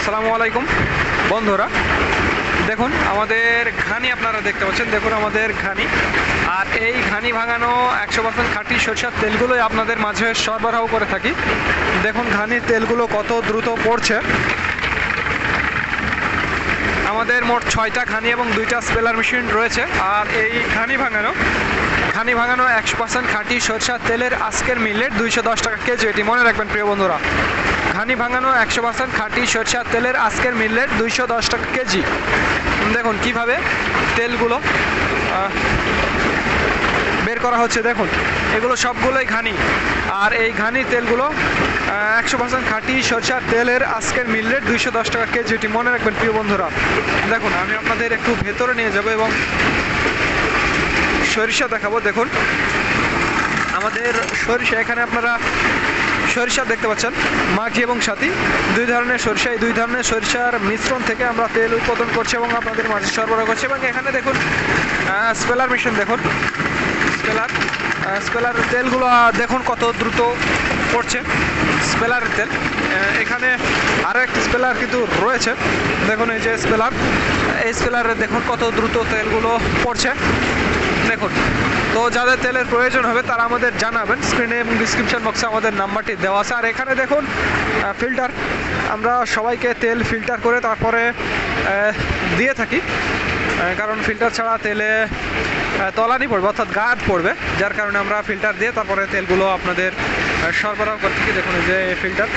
আসসালামু আলাইকুম। বন্ধুরা, দেখুন, আমাদের ঘানি আপনারা দেখতে পাচ্ছেন। দেখুন, আমাদের ঘানি। আর এই ঘানি ভাঙানো একশো পার্সেন্ট খাঁটি সরষের তেলগুলোই আপনাদের মাঝে সরবরাহ করে থাকি। দেখুন, ঘানির তেলগুলো কত দ্রুত পড়ছে। আমাদের মোট ছয়টা ঘানি এবং দুইটা স্পেলার মেশিন রয়েছে। আর এই ঘানি ভাঙানো ঘানি ভাঙানো একশো পার্সেন্ট খাঁটি সরষার তেলের আজকের মিলেট দুইশো দশ টাকা কেজি। এটি মনে রাখবেন, প্রিয় বন্ধুরা। ঘানি ভাঙানো একশো পার্সেন্ট খাঁটি সরষার তেলের আজকের মিলেট দুইশো দশ টাকা কেজি। দেখুন, কীভাবে তেলগুলো বের করা হচ্ছে। দেখুন, এগুলো সবগুলোই ঘানি। আর এই ঘানি তেলগুলো একশো পার্সেন্ট খাঁটি সরষার তেলের আজকের মিল রেট দুইশো দশ টাকা কেজি। এটি মনে রাখবেন, প্রিয় বন্ধুরা। দেখুন, আমি আপনাদের একটু ভেতরে নিয়ে যাব এবং সরিষা দেখাবো। দেখুন, আমাদের সরিষা, এখানে আপনারা সরিষা দেখতে পাচ্ছেন মাঘি এবং সাথী, দুই ধরনের সরিষা, এই দুই ধরনের সরিষার মিশ্রণ থেকে আমরা তেল উৎপাদন করছি এবং আপনাদের মাঝে সরবরাহ করছি এবং এখানে দেখুন স্পেলার মেশিন দেখুন, স্পেলার স্পেলার তেলগুলো দেখুন কত দ্রুত পড়ছে স্পেলারের তেল এখানে আরও একটি স্পেলার কিন্তু রয়েছে, দেখুন এই যে স্পেলার, এই স্পেলারে দেখুন কত দ্রুত তেলগুলো পড়ছে দেখুন, তো যাদের তেলের প্রয়োজন হবে তারা আমাদের জানাবেন। স্ক্রিনে এবং ডিসক্রিপশন বক্সে আমাদের নাম্বারটি দেওয়া আছে। আর এখানে দেখুন ফিল্টার আমরা সবাইকে তেল ফিল্টার করে তারপরে দিয়ে থাকি। কারণ ফিল্টার ছাড়া তেলে তলানি পড়বে, অর্থাৎ গাদ পড়বে। যার কারণে আমরা ফিল্টার দিয়ে তারপরে তেলগুলো আপনাদের সরবরাহ করে থাকি। দেখুন যে ফিল্টার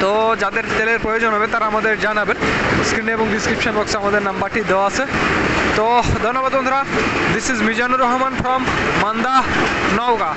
তো যাদের তেলের প্রয়োজন হবে তারা আমাদের জানাবেন। স্ক্রিনে এবং ডিসক্রিপশন বক্সে আমাদের নাম্বারটি দেওয়া আছে। তো ধন্যবাদ বন্ধুরা। This is Mizanur Rahman from Manda, Naogaon.